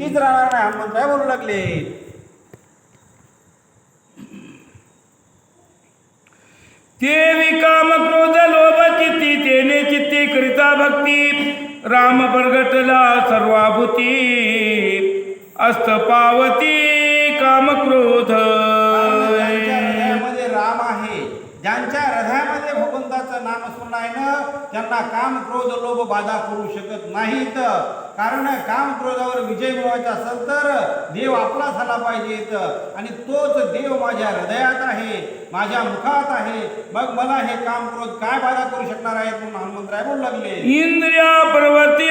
तीच राहणार नाही. हनुमंतराय बोलू लागले? ते विकाम क्रोध लोभ चित्ती तेने चित्ती करिता भक्ती. राम प्रगटला सर्वाभूती. अस्त पावती काम क्रोध ज्यांच्या हृदयामध्ये भगवंताचं नामस्मरण आहे ना त्यांना काम क्रोध लोभ बाधा करू शकत नाहीत. कारण काम क्रोधावर विजय मिळवायचा असेल तर देव आपला झाला पाहिजेत आणि तोच देव माझ्या हृदयात आहे माझ्या मुखात आहे. मग मला हे काम क्रोध काय बाधा करू शकणार आहेत म्हणून हनुमंतराय बोलू लागले. इंद्रिया पर्वती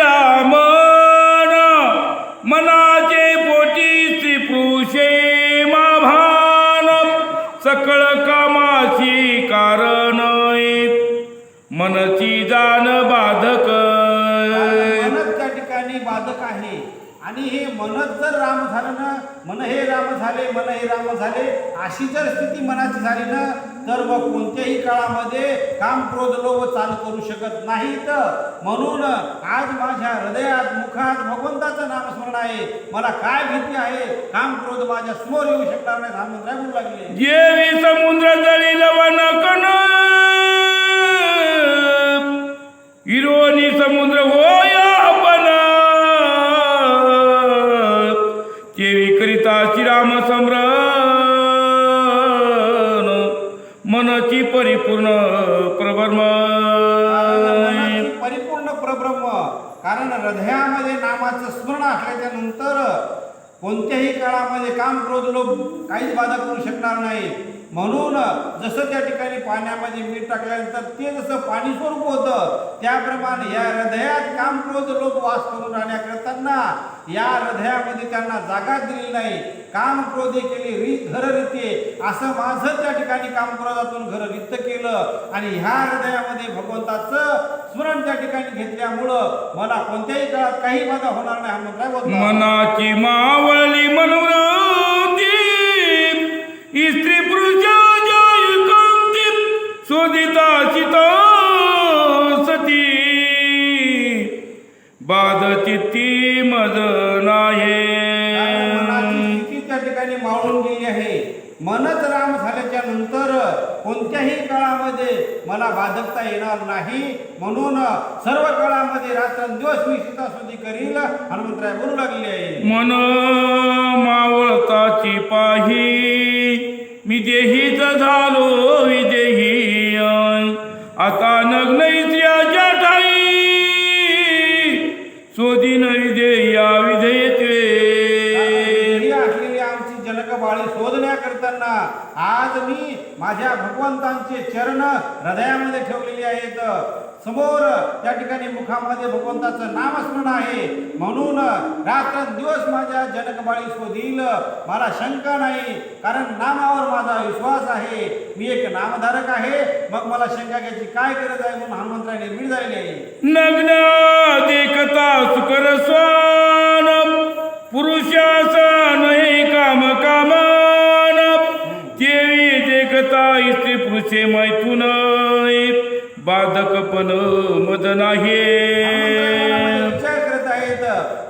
मनची जाण बाधक. मनच त्या ठिकाणी बाधक आहे. आणि हे मनच जर राम झालं ना मन हे राम झाले मन हे राम झाले अशी जर स्थिती मनाची झाली ना तर मग कोणत्याही काळामध्ये काम क्रोध लोभ चालू करू शकत नाहीत. म्हणून आज माझ्या हृदयात मुखात भगवंताचं नामस्मरण आहे. मला काय भीती आहे? काम क्रोध माझ्यासमोर येऊ शकणार नाही बोलू लागले. समुद्र मनाची परिपूर्ण प्रब्रह्म. मनाची परिपूर्ण प्रब्रह्म. कारण हृदयामध्ये नामाचं स्मरण असल्याच्या नंतर कोणत्याही काळामध्ये काम क्रोध लोक काहीच बाधा करू शकणार नाही. म्हणून जसं त्या ठिकाणी पाण्यामध्ये मीठ टाकल्यानंतर ते जसं पाणी स्वरूप होतं त्याप्रमाणे या हृदयात काम क्रोध लोक वास करून राहण्याकरताना या हृदयामध्ये त्यांना जागा दिली नाही. काम क्रोधे केली री घर रीते असं माझं त्या ठिकाणी काम क्रोधातून घर रिक्त केलं. आणि ह्या हृदयामध्ये भगवंताचं स्मरण त्या ठिकाणी घेतल्यामुळं मला कोणत्याही काळात काही बाधा होणार नाही हा मनाची माव मज नाहे त्या ठिकाणी मावळून गेली आहे. मनच राम झाल्याच्यानंतर कोणत्याही काळामध्ये मला बाधकता येणार नाही. म्हणून सर्व काळामध्ये रात्रंदिवस मी सीतास्तुती करील. हनुमंतराय बोलू लागले. आहे मन मावळताची पाही. मी देहीच झालो विदेही. आता नग्न मी माझ्या भगवंतांचे चरण हृदयामध्ये ठेवलेली आहेत समोर त्या ठिकाणी मुखामध्ये भगवंताचं नामस्मरण आहे. म्हणून रात्र दिवस माझ्या जनकबाळी शोधील. मला शंका नाही कारण नामावर माझा विश्वास आहे. मी एक नामधारक आहे. मग मला शंका घ्यायची काय गरज आहे म्हणून हनुमंतराय निर्भीड झालेले नग्न देखता सुकर स्वान पुरुषास स्त्री पुरुषे मैथून बाधकपण मद नाही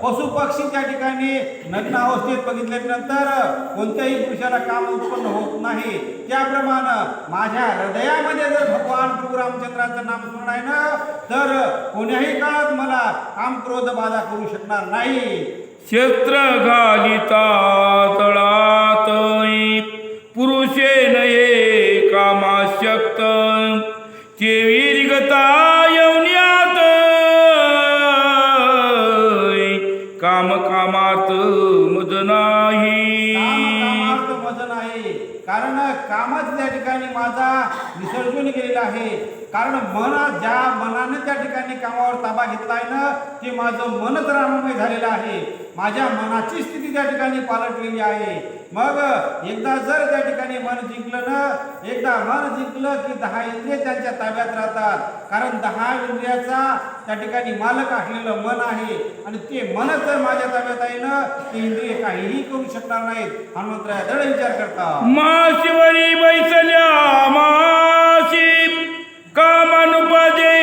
पशु पक्षी त्या ठिकाणी नग्न अवस्थेत बघितल्यानंतर कोणत्याही पुरुषाला काम उत्पन्न होत नाही. त्याप्रमाणे माझ्या हृदयामध्ये जर भगवान प्रभू रामचंद्राचं नाम स्मरण आहे ना तर कोण्याही काळात मला काम क्रोध बाधा करू शकणार नाही. शस्त्र घालिता तळात. कामार्थ वजन आहे. कारण कामच त्या ठिकाणी माझा विसर्जन केलेला आहे. कारण मन ज्या मनाने त्या ठिकाणी कामावर ताबा घेतला आहे ना ते माझं मनच राममय झालेलं आहे. माझ्या मनाची स्थिती त्या ठिकाणी पालटलेली आहे. मग एकदा जर त्या ठिकाणी मन जिंकलं ना एकदा मन जिंकलं की दहा इंद्रिय त्यांच्या ताब्यात राहतात. कारण दहा इंद्रियाचा त्या ठिकाणी मालक असलेलं मन आहे. आणि ते मनच जर माझ्या ताब्यात आहे ना ते इंद्रिय काहीही करू शकणार नाहीत. हनुमंतराय दृढ विचार करता माशिवरी बैसल्या माशी कामानुपदे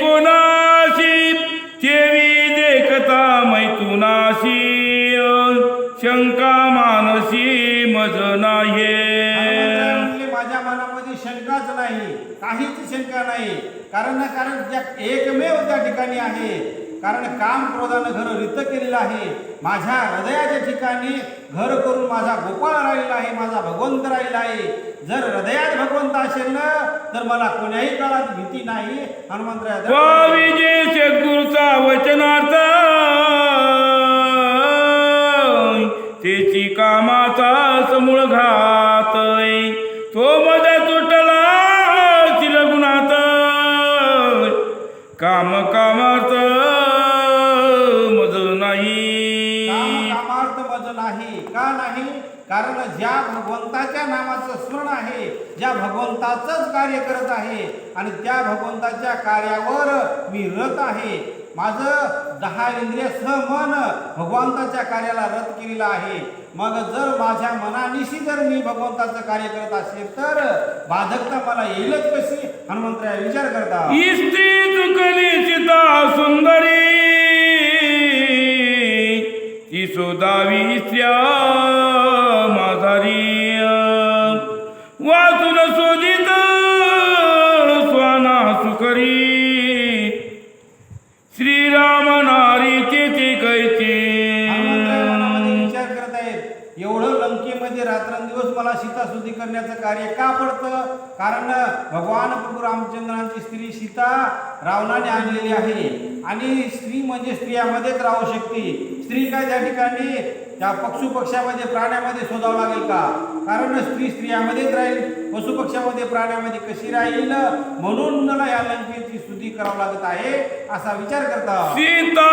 कोणाशी? केवी देखता मैथुनाशी शंका मानसी मज नाहे माझ्या मनामध्ये शंकाच नाही काहीच शंका नाही. कारण कारण त्या एकमेव त्या ठिकाणी आहे. कारण काम क्रोधानं घर रित केलेलं आहे. माझ्या हृदयाच्या ठिकाणी घर करून माझा गोपाळ राहिलेला आहे माझा भगवंत राहिला आहे. जर हृदयात भगवंत असेल ना तर मला कोण्याही काळात भीती नाही. हनुमंतराया वचनार्थ काम कामार्थ मज नाही. कामार्थ मज नाही. का नाही? कारण ज्या भगवंताच्या नामाचं स्मरण आहे ज्या भगवंताचंच कार्य करत आहे आणि त्या भगवंताच्या कार्यावर मी रत आहे. माझं दहा इंद्रिय मन भगवंताच्या कार्याला रद्द केलेलं आहे. मग जर माझ्या मनानिशी जर मी भगवंताचं कार्य करत असेल तर बाधकता मला येईलच कशी? हनुमंतराय विचार करता. स्त्री चुकली सीता सुंदरी. ती शोधावी स्त्रिया एवढं लंकेमध्ये रात्रंदिवस मला सीताशुद्धी करण्याचं कार्य का पडतं? कारण भगवान प्रभू रामचंद्रांची स्त्री सीता रावणाने आणलेली आहे. आणि स्त्री म्हणजे स्त्रियामध्येच राहू शकते. स्त्री काय त्या ठिकाणी? त्या पशु प्राण्यामध्ये शोधावं लागेल का? कारण स्त्री स्त्रियामध्येच राहील. पशुपक्ष्यामध्ये प्राण्यामध्ये कशी राहील? म्हणून मला या लंकेची शुद्धी करावं लागत आहे असा विचार करता. सीता